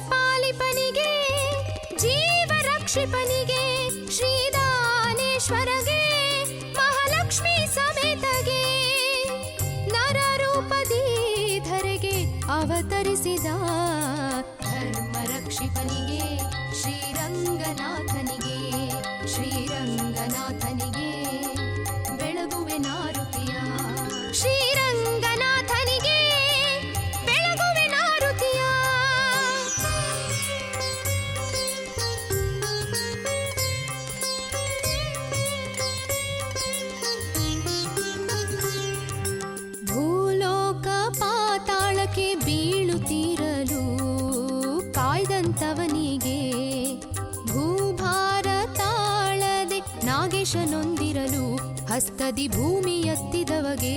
ಪಾಲಿಪನಿಗೆ ಜೀವ ರಕ್ಷಿಪನಿಗೆ ಶ್ರೀದಾನೇಶ್ವರಗೆ ಮಹಾಲಕ್ಷ್ಮಿ ಸಮೇತಗೆ. ನರರೂಪದೀಧರೆಗೆ ಅವತರಿಸಿದ ಧರ್ಮ ರಕ್ಷಿಪನಿಗೆ ಶ್ರೀರಂಗನಾಥನಿಗೆ. ಭಗವಂತವನಿಗೆ ಭೂಭಾರ ತಾಳದೆ ನಾಗೇಶನೊಂದಿರಲು ಹಸ್ತದಿ ಭೂಮಿಯತ್ತಿದವಗೆ.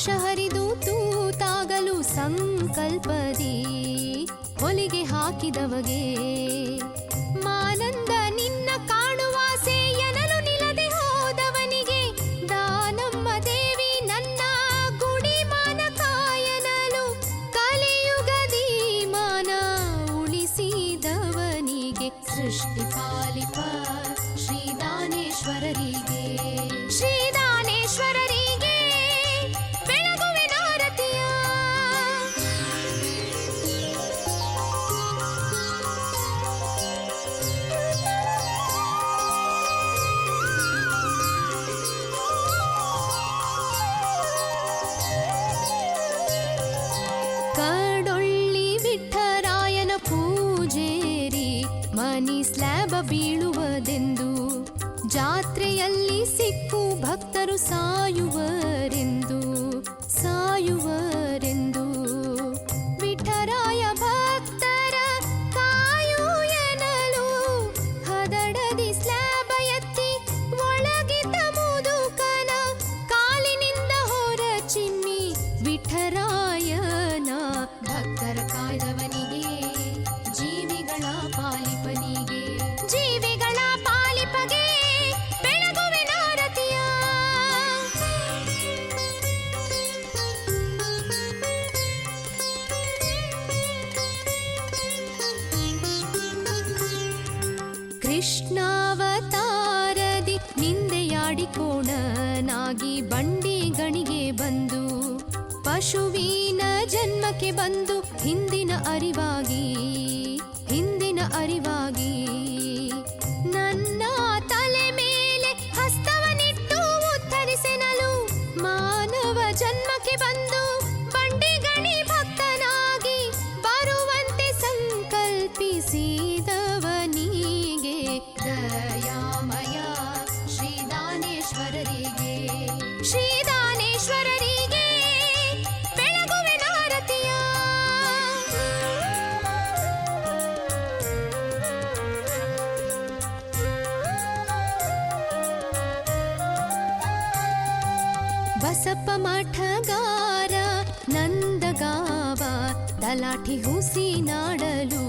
ಆಕಾಶ ಹರಿದು ತೂತಾಗಲು ಸಂಕಲ್ಪದಿ ಹೊಲಿಗೆ ಹಾಕಿದವಗೆ. ಬೀಳುವದೆಂದು ಜಾತ್ರೆಯಲ್ಲಿ ಸಿಕ್ಕು ಭಕ್ತರು ಸಾಯುವ ಪಶುವಿನ ಜನ್ಮಕ್ಕೆ ಬಂದು ಹಿಂದಿನ ಅರಿವಾಗಿ ಹಿಂದಿನ ಅರಿವಾಗಿ ಬಸಪ್ಪ ಮಠಗಾರ ನಂದಗಾವ ತಲಾಠಿ ಹುಸಿ ನಾಡಲು.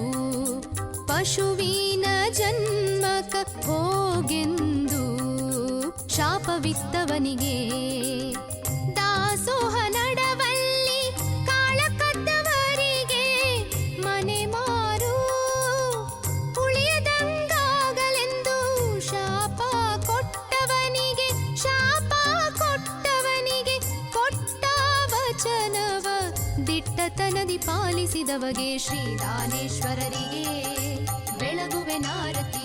ಪಶುವಿನ ಜನ್ಮಕ ಹೋಗೆಂದು ಶಾಪವಿತ್ತವನಿಗೆ. ಶ್ರೀ ದಾನೇಶ್ವರರಿಗೆ ಬೆಳಗುವೆ ನಾರತಿ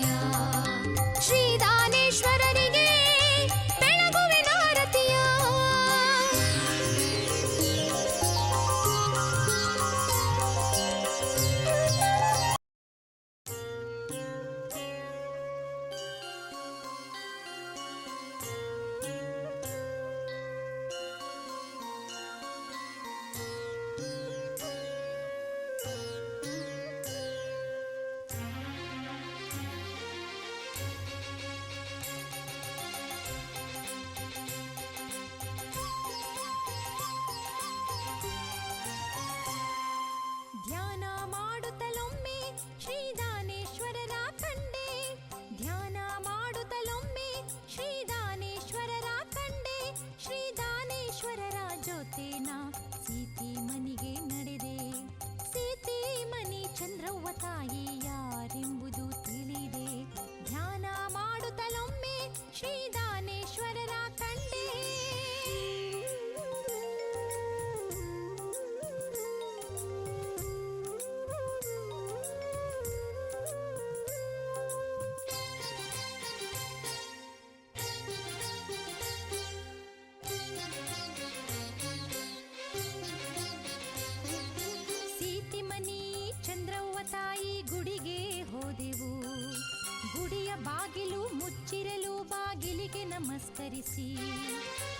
ನಮಸ್ಕರಿಸಿ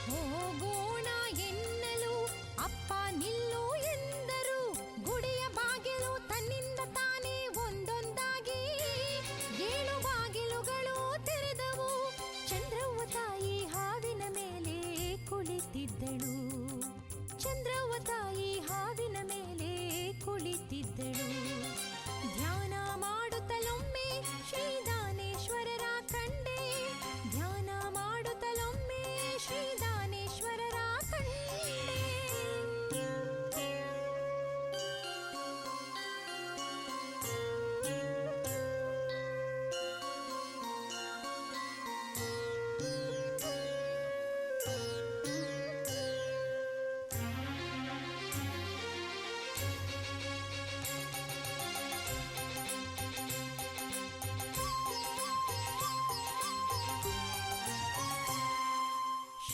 ಹೋಗೋಣ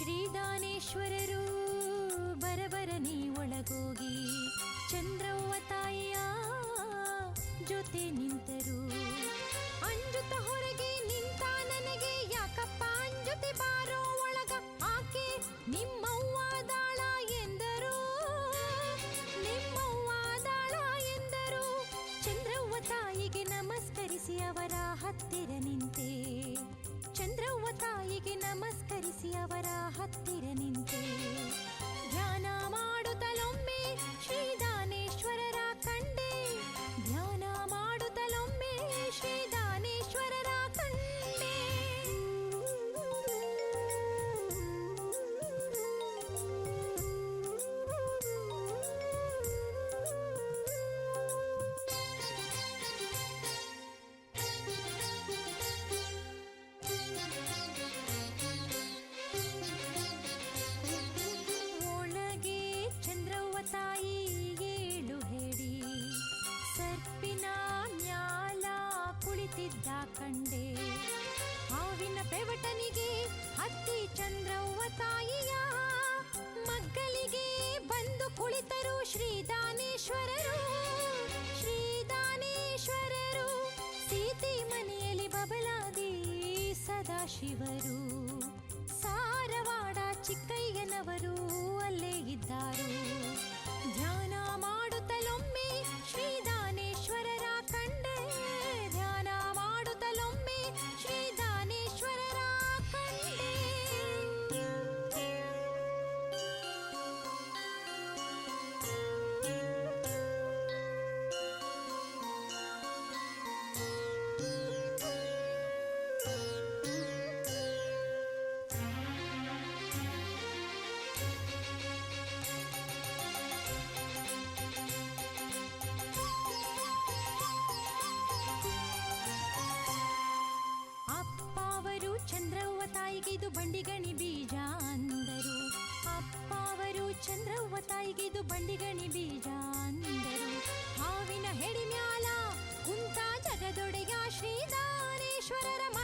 ಶ್ರೀದಾನೇಶ್ವರರು ಬರಬರನೆ ಒಳಗೋಗಿ. ಚಂದ್ರವ್ವ ತಾಯಿಯ ಜೊತೆ ನಿಂತರು. ಅಂಜುತ ಹೊರಗೆ ನಿಂತ ನನಗೆ, ಯಾಕಪ್ಪ ಅಂಜುತೆ ಬಾರೋ ಒಳಗ? ಆಕೆ ನಿಮ್ಮವ್ವ ಕಂಡೆ. ಹಾವಿನ ಪೆವಟನಿಗೆ ಹತ್ತಿ ಚಂದ್ರವ್ವ ತಾಯಿಯ ಮಗ್ಗಲಿಗೆ ಬಂದು ಕುಳಿತರು ಶ್ರೀ ದಾನೇಶ್ವರರು ಶ್ರೀ ದಾನೇಶ್ವರರು ಸೀತೆ ಮನೆಯಲ್ಲಿ ಬಬಲಾದಿ ಸದಾಶಿವರು. ಸಾರವಾಡ ಚಿಕ್ಕಯ್ಯನವರು ಅಲ್ಲೇ ಇದ್ದಾರು. ಬಂಡಿಗಣಿ ಬೀಜ ಅಂದರು. ಹಾವಿನ ಹೆಡಿ ಮ್ಯಾಲ ಕುಂತ ಜಗದೊಡೆಯ ತಾಯಿಯ